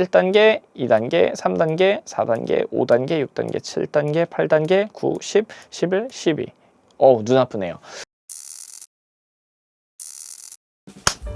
1단계, 2단계, 3단계, 4단계, 5단계, 6단계, 7단계, 8단계, 9, 10, 11, 12. 어우, 눈 아프네요.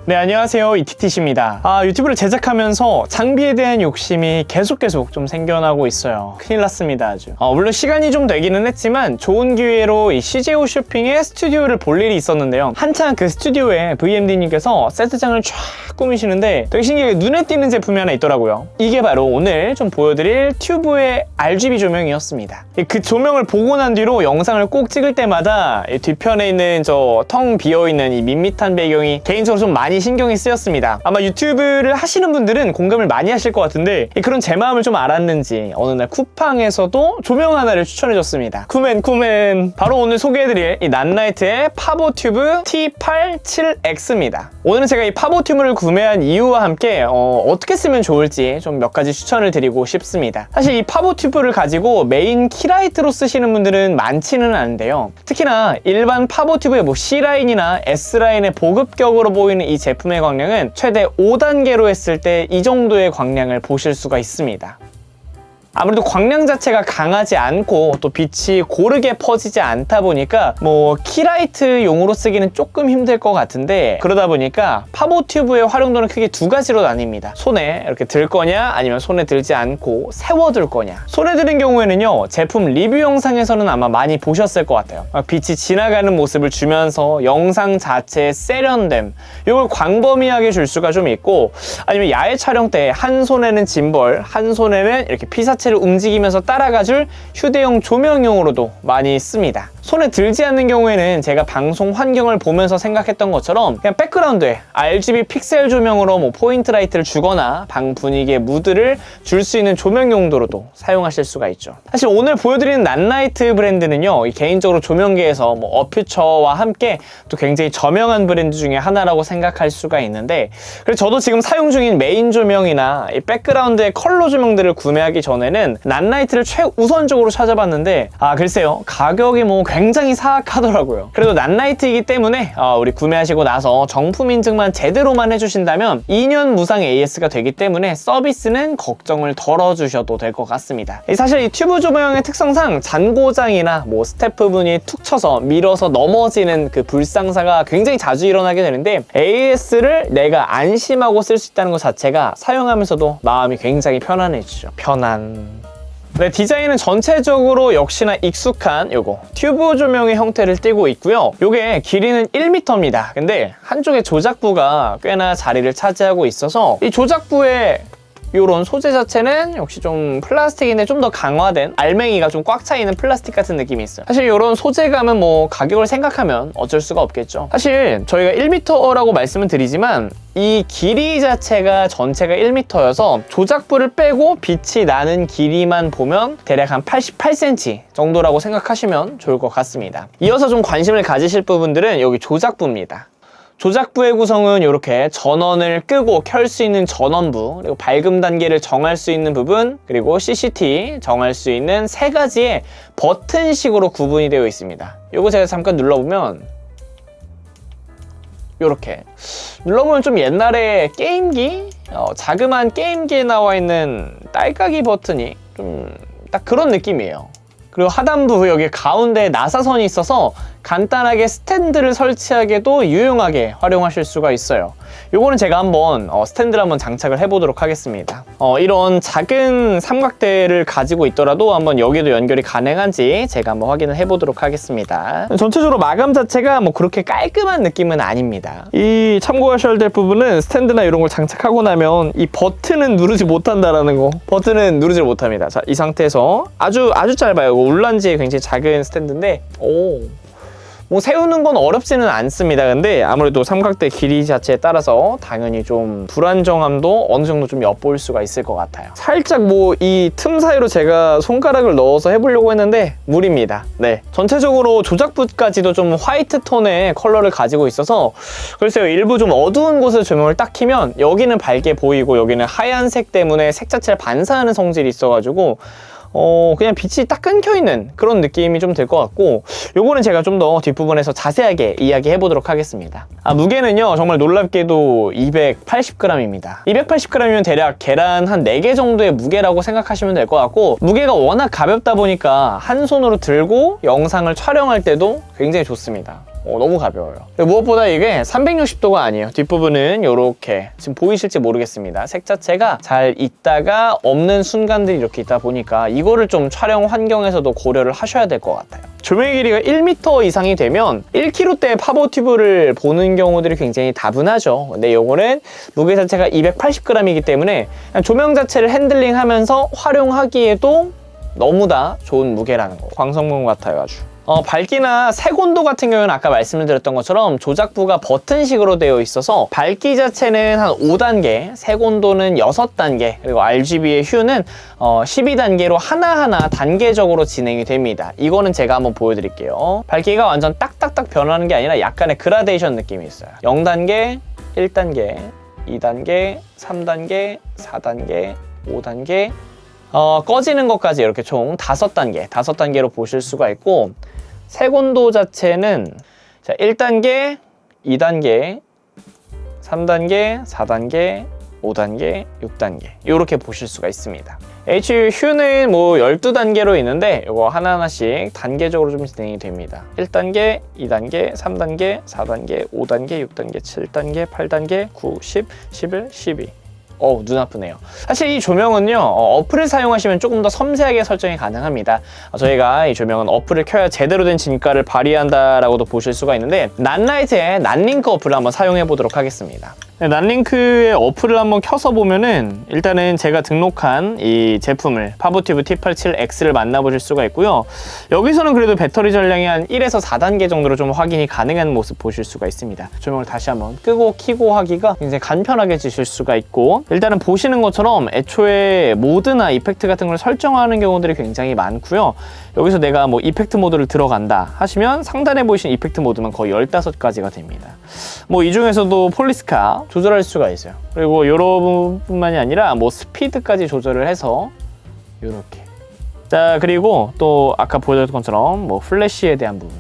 네, 안녕하세요. 이티티시입니다. 아, 유튜브를 제작하면서 장비에 대한 욕심이 계속 계속 좀 생겨나고 있어요. 큰일 났습니다, 아주. 어, 물론 시간이 좀 되기는 했지만 좋은 기회로 이 CJO 쇼핑의 스튜디오를 볼 일이 있었는데요. 한창 그 스튜디오에 VMD님께서 세트장을 쫙 꾸미시는데 되게 신기하게 눈에 띄는 제품이 하나 있더라고요. 이게 바로 오늘 좀 보여드릴 튜브의 RGB 조명이었습니다. 그 조명을 보고 난 뒤로 영상을 꼭 찍을 때마다 이 뒤편에 있는 저 텅 비어있는 이 밋밋한 배경이 개인적으로 좀 많이 신경이 쓰였습니다. 아마 유튜브를 하시는 분들은 공감을 많이 하실 것 같은데 그런 제 마음을 좀 알았는지 어느 날 쿠팡에서도 조명 하나를 추천해줬습니다. 쿠맨 쿠맨 바로 오늘 소개해드릴 이 난라이트의 파보 튜브 T87X입니다. 오늘은 제가 이 파보 튜브를 구매한 이유와 함께 어, 떻게 쓰면 좋을지 좀 몇 가지 추천을 드리고 싶습니다. 사실 이 파보 튜브를 가지고 메인 키라이트로 쓰시는 분들은 많지는 않은데요. 특히나 일반 파보 튜브의 뭐 C라인이나 S라인의 보급격으로 보이는 이 제품의 광량은 최대 5단계로 했을 때 이 정도의 광량을 보실 수가 있습니다. 아무래도 광량 자체가 강하지 않고 또 빛이 고르게 퍼지지 않다 보니까 뭐 키라이트 용으로 쓰기는 조금 힘들 것 같은데 그러다 보니까 파보 튜브의 활용도는 크게 두 가지로 나뉩니다. 손에 이렇게 들 거냐 아니면 손에 들지 않고 세워둘 거냐. 손에 드는 경우에는요 제품 리뷰 영상에서는 아마 많이 보셨을 것 같아요. 빛이 지나가는 모습을 주면서 영상 자체의 세련됨 이걸 광범위하게 줄 수가 좀 있고 아니면 야외 촬영 때 한 손에는 짐벌 한 손에는 이렇게 피사체 자체를 움직이면서 따라가줄 휴대용 조명용으로도 많이 씁니다. 손에 들지 않는 경우에는 제가 방송 환경을 보면서 생각했던 것처럼 그냥 백그라운드에 RGB 픽셀 조명으로 뭐 포인트 라이트를 주거나 방 분위기에 무드를 줄 수 있는 조명 용도로도 사용하실 수가 있죠. 사실 오늘 보여드리는 난라이트 브랜드는요, 개인적으로 조명계에서 뭐 어퓨처와 함께 또 굉장히 저명한 브랜드 중에 하나라고 생각할 수가 있는데, 그래서 저도 지금 사용 중인 메인 조명이나 이 백그라운드의 컬러 조명들을 구매하기 전에는 난라이트를 최우선적으로 찾아봤는데, 아 글쎄요, 가격이 뭐 굉장히 사악하더라고요. 그래도 난라이트이기 때문에 어, 우리 구매하시고 나서 정품 인증만 제대로만 해주신다면 2년 무상 AS가 되기 때문에 서비스는 걱정을 덜어주셔도 될 것 같습니다. 사실 이 튜브 조명의 특성상 잔고장이나 뭐 스태프분이 툭 쳐서 밀어서 넘어지는 그 불상사가 굉장히 자주 일어나게 되는데 AS를 내가 안심하고 쓸 수 있다는 것 자체가 사용하면서도 마음이 굉장히 편안해지죠. 편안. 네, 디자인은 전체적으로 역시나 익숙한 요거 튜브 조명의 형태를 띠고 있고요. 요게 길이는 1m입니다. 근데 한쪽에 조작부가 꽤나 자리를 차지하고 있어서 이 조작부에 이런 소재 자체는 역시 좀 플라스틱인데 좀 더 강화된 알맹이가 좀 꽉 차 있는 플라스틱 같은 느낌이 있어요. 사실 이런 소재감은 뭐 가격을 생각하면 어쩔 수가 없겠죠. 사실 저희가 1m라고 말씀을 드리지만 이 길이 자체가 전체가 1m여서 조작부를 빼고 빛이 나는 길이만 보면 대략 한 88cm 정도라고 생각하시면 좋을 것 같습니다. 이어서 좀 관심을 가지실 부분들은 여기 조작부입니다. 조작부의 구성은 이렇게 전원을 끄고 켤 수 있는 전원부 그리고 밝음 단계를 정할 수 있는 부분 그리고 CCT 정할 수 있는 세 가지의 버튼식으로 구분이 되어 있습니다. 이거 제가 잠깐 눌러보면 이렇게. 눌러보면 좀 옛날에 게임기 어, 자그마한 게임기에 나와 있는 딸깍이 버튼이 좀 딱 그런 느낌이에요. 그리고 하단부 여기 가운데 나사선이 있어서 간단하게 스탠드를 설치하기도 유용하게 활용하실 수가 있어요. 요거는 제가 한번 어, 스탠드를 한번 장착을 해보도록 하겠습니다. 어, 이런 작은 삼각대를 가지고 있더라도 한번 여기도 연결이 가능한지 제가 한번 확인을 해보도록 하겠습니다. 전체적으로 마감 자체가 뭐 그렇게 깔끔한 느낌은 아닙니다. 이 참고하셔야 될 부분은 스탠드나 이런 걸 장착하고 나면 이 버튼은 누르지 못한다라는 거. 버튼은 누르지 못합니다. 자, 이 상태에서 아주 아주 짧아요. 울란지의 굉장히 작은 스탠드인데 오. 뭐 세우는 건 어렵지는 않습니다. 근데 아무래도 삼각대 길이 자체에 따라서 당연히 좀 불안정함도 어느 정도 좀 엿볼 수가 있을 것 같아요. 살짝 뭐 이 틈 사이로 제가 손가락을 넣어서 해보려고 했는데 무리입니다. 네. 전체적으로 조작부까지도 좀 화이트 톤의 컬러를 가지고 있어서 글쎄요. 일부 좀 어두운 곳에 조명을 딱 키면 여기는 밝게 보이고 여기는 하얀색 때문에 색 자체를 반사하는 성질이 있어가지고 어, 그냥 빛이 딱 끊겨 있는 그런 느낌이 좀 들 것 같고 요거는 제가 좀 더 뒷부분에서 자세하게 이야기해 보도록 하겠습니다. 아, 무게는요, 정말 놀랍게도 280g입니다. 280g이면 대략 계란 한 4개 정도의 무게라고 생각하시면 될 것 같고 무게가 워낙 가볍다 보니까 한 손으로 들고 영상을 촬영할 때도 굉장히 좋습니다. 어, 너무 가벼워요. 무엇보다 이게 360도가 아니에요. 뒷부분은 이렇게 지금 보이실지 모르겠습니다. 색 자체가 잘 있다가 없는 순간들이 이렇게 있다 보니까 이거를 좀 촬영 환경에서도 고려를 하셔야 될 것 같아요. 조명의 길이가 1m 이상이 되면 1kg대 파버 튜브를 보는 경우들이 굉장히 다분하죠. 근데 요거는 무게 자체가 280g이기 때문에 조명 자체를 핸들링하면서 활용하기에도 너무나 좋은 무게라는 거. 광성문 같아요, 아주. 어, 밝기나 색온도 같은 경우는 아까 말씀을 드렸던 것처럼 조작부가 버튼식으로 되어 있어서 밝기 자체는 한 5단계, 색온도는 6단계, 그리고 RGB의 휴는 어, 12단계로 하나하나 단계적으로 진행이 됩니다. 이거는 제가 한번 보여드릴게요. 밝기가 완전 딱딱딱 변하는 게 아니라 약간의 그라데이션 느낌이 있어요. 0단계, 1단계, 2단계, 3단계, 4단계, 5단계, 어, 꺼지는 것까지 이렇게 총 다섯 단계, 다섯 단계로 보실 수가 있고 색온도 자체는 자, 1단계, 2단계, 3단계, 4단계, 5단계, 6단계 이렇게 보실 수가 있습니다. HU 휴는 뭐 12단계로 있는데 이거 하나하나씩 단계적으로 좀 진행이 됩니다. 1단계, 2단계, 3단계, 4단계, 5단계, 6단계, 7단계, 8단계, 9, 10, 11, 12 어우 눈 아프네요. 사실 이 조명은요 어, 어플을 사용하시면 조금 더 섬세하게 설정이 가능합니다. 어, 저희가 이 조명은 어플을 켜야 제대로 된 진가를 발휘한다라고도 보실 수가 있는데 난라이트의 난링크 어플을 한번 사용해 보도록 하겠습니다. 네, 난링크의 어플을 한번 켜서 보면은 일단은 제가 등록한 이 제품을 파보티브 T87X를 만나보실 수가 있고요 여기서는 그래도 배터리 전량이 한 1에서 4단계 정도로 좀 확인이 가능한 모습 보실 수가 있습니다 조명을 다시 한번 끄고 키고 하기가 굉장히 간편하게 지실 수가 있고 일단은 보시는 것처럼 애초에 모드나 이펙트 같은 걸 설정하는 경우들이 굉장히 많고요. 여기서 내가 뭐 이펙트 모드를 들어간다 하시면 상단에 보이신 이펙트 모드만 거의 15가지가 됩니다. 뭐 이 중에서도 폴리스카 조절할 수가 있어요. 그리고 여러분뿐만이 아니라 뭐 스피드까지 조절을 해서 이렇게 자 그리고 또 아까 보여드렸던 것처럼 뭐 플래시에 대한 부분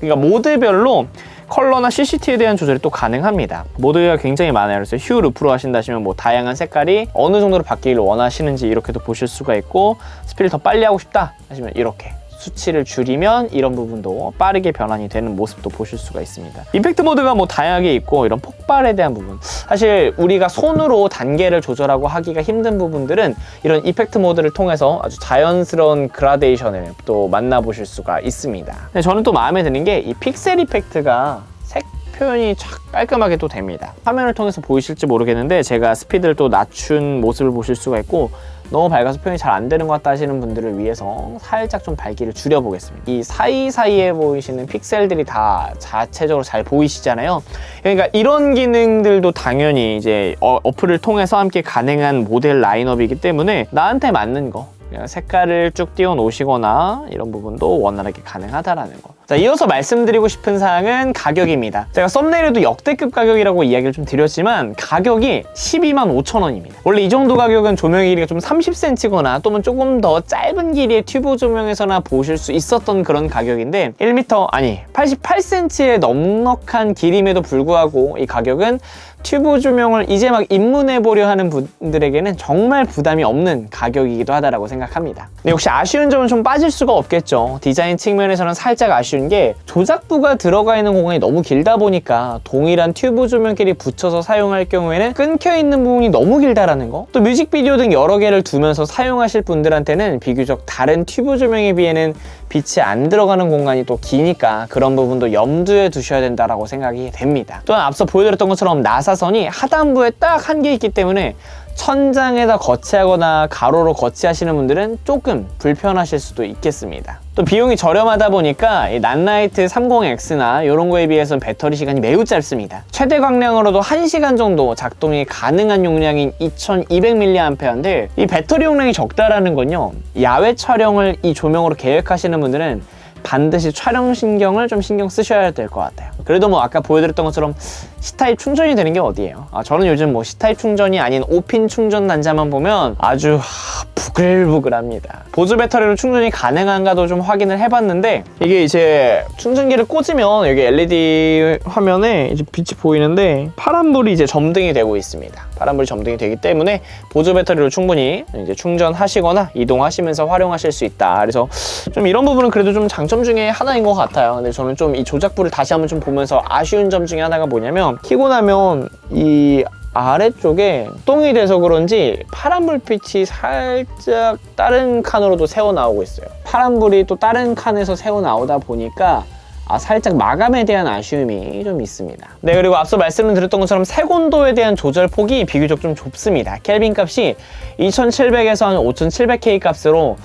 그러니까 모드별로 컬러나 CCT에 대한 조절이 또 가능합니다. 모드가 굉장히 많아요. 그래서 휴 루프로 하신다 하시면 뭐 다양한 색깔이 어느 정도로 바뀌기를 원하시는지 이렇게도 보실 수가 있고 스피드를 더 빨리 하고 싶다 하시면 이렇게 수치를 줄이면 이런 부분도 빠르게 변환이 되는 모습도 보실 수가 있습니다. 임팩트 모드가 뭐 다양하게 있고 이런 폭발에 대한 부분 사실 우리가 손으로 단계를 조절하고 하기가 힘든 부분들은 이런 이펙트 모드를 통해서 아주 자연스러운 그라데이션을 또 만나보실 수가 있습니다. 근데 저는 또 마음에 드는 게 이 픽셀 이펙트가 색 표현이 쫙 깔끔하게 또 됩니다. 화면을 통해서 보이실지 모르겠는데 제가 스피드를 또 낮춘 모습을 보실 수가 있고 너무 밝아서 표현이 잘 안 되는 것 같다 하시는 분들을 위해서 살짝 좀 밝기를 줄여보겠습니다. 이 사이사이에 보이시는 픽셀들이 다 자체적으로 잘 보이시잖아요. 그러니까 이런 기능들도 당연히 이제 어, 어플을 통해서 함께 가능한 모델 라인업이기 때문에 나한테 맞는 거 색깔을 쭉 띄워 놓으시거나 이런 부분도 원활하게 가능하다라는 거. 자, 이어서 말씀드리고 싶은 사항은 가격입니다. 제가 썸네일에도 역대급 가격이라고 이야기를 좀 드렸지만 가격이 12만 5천 원입니다. 원래 이 정도 가격은 조명의 길이가 좀 30cm거나 또는 조금 더 짧은 길이의 튜브 조명에서나 보실 수 있었던 그런 가격인데 1m 아니 88cm의 넉넉한 길임에도 불구하고 이 가격은 튜브 조명을 이제 막 입문해 보려 하는 분들에게는 정말 부담이 없는 가격이기도 하다라고 생각합니다. 근데 역시 아쉬운 점은 좀 빠질 수가 없겠죠. 디자인 측면에서는 살짝 아쉬운 게 조작부가 들어가 있는 공간이 너무 길다 보니까 동일한 튜브 조명끼리 붙여서 사용할 경우에는 끊겨 있는 부분이 너무 길다라는 거. 또 뮤직비디오 등 여러 개를 두면서 사용하실 분들한테는 비교적 다른 튜브 조명에 비해는 빛이 안 들어가는 공간이 또 기니까 그런 부분도 염두에 두셔야 된다라고 생각이 됩니다. 또한 앞서 보여드렸던 것처럼 나사선이 하단부에 딱 한 개 있기 때문에 천장에다 거치하거나 가로로 거치하시는 분들은 조금 불편하실 수도 있겠습니다. 또 비용이 저렴하다 보니까 이 난라이트 30X나 이런 거에 비해서는 배터리 시간이 매우 짧습니다. 최대 광량으로도 1시간 정도 작동이 가능한 용량인 2200mAh인데 이 배터리 용량이 적다라는 건요. 야외 촬영을 이 조명으로 계획하시는 분들은 반드시 촬영 신경을 좀 신경 쓰셔야 될 것 같아요. 그래도 뭐 아까 보여드렸던 것처럼 C타입 충전이 되는 게 어디예요? 아, 저는 요즘 뭐 C타입 충전이 아닌 5핀 충전 단자만 보면 아주 하, 부글부글합니다. 보조 배터리로 충전이 가능한가도 좀 확인을 해봤는데 이게 이제 충전기를 꽂으면 여기 LED 화면에 이제 빛이 보이는데 파란불이 이제 점등이 되고 있습니다. 파란불이 점등이 되기 때문에 보조 배터리로 충분히 이제 충전하시거나 이동하시면서 활용하실 수 있다. 그래서 좀 이런 부분은 그래도 좀 장점 중에 하나인 것 같아요. 근데 저는 좀 이 조작부를 다시 한번 좀 보면서 아쉬운 점 중에 하나가 뭐냐면 키고 나면 이 아래쪽에 똥이 돼서 그런지 파란 불빛이 살짝 다른 칸으로도 새어 나오고 있어요. 파란 불이 또 다른 칸에서 새어 나오다 보니까 아, 살짝 마감에 대한 아쉬움이 좀 있습니다. 네, 그리고 앞서 말씀을 드렸던 것처럼 색온도에 대한 조절 폭이 비교적 좀 좁습니다. 켈빈 값이 2700에서 한 5700K 값으로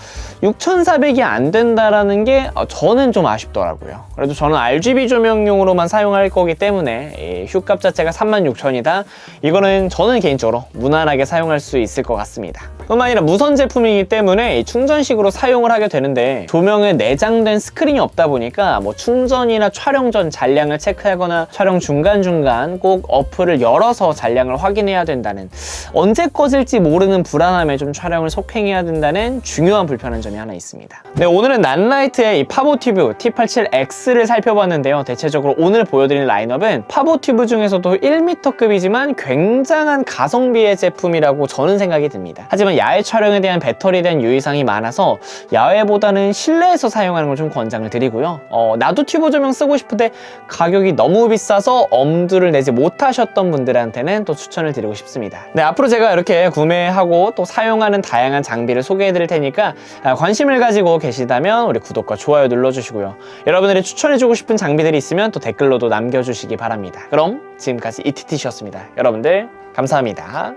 6400이 안 된다라는 게 어, 저는 좀 아쉽더라고요. 그래도 저는 RGB 조명용으로만 사용할 거기 때문에 이 휴값 자체가 36,000이다. 이거는 저는 개인적으로 무난하게 사용할 수 있을 것 같습니다. 뿐만 아니라 무선 제품이기 때문에 이 충전식으로 사용을 하게 되는데 조명에 내장된 스크린이 없다 보니까 뭐 충전이나 촬영 전 잔량을 체크하거나 촬영 중간중간 꼭 어플을 열어서 잔량을 확인해야 된다는 언제 꺼질지 모르는 불안함에 좀 촬영을 속행해야 된다는 중요한 불편한 점이 하나 있습니다. 네, 오늘은 난라이트의 이 파보 튜브 T87X를 살펴봤는데요. 대체적으로 오늘 보여드린 라인업은 파보 튜브 중에서도 1m급이지만 굉장한 가성비의 제품이라고 저는 생각이 듭니다. 하지만 야외 촬영에 대한 배터리에 대한 유의사항이 많아서 야외보다는 실내에서 사용하는 걸 좀 권장을 드리고요. 어, 나도 튜브 조명 쓰고 싶은데 가격이 너무 비싸서 엄두를 내지 못하셨던 분들한테는 또 추천을 드리고 싶습니다. 네, 앞으로 제가 이렇게 구매하고 또 사용하는 다양한 장비를 소개해 드릴 테니까 아, 관심을 가지고 계시다면 우리 구독과 좋아요 눌러주시고요. 여러분들이 추천해주고 싶은 장비들이 있으면 또 댓글로도 남겨주시기 바랍니다. 그럼 지금까지 이티티셨습니다. 여러분들 감사합니다.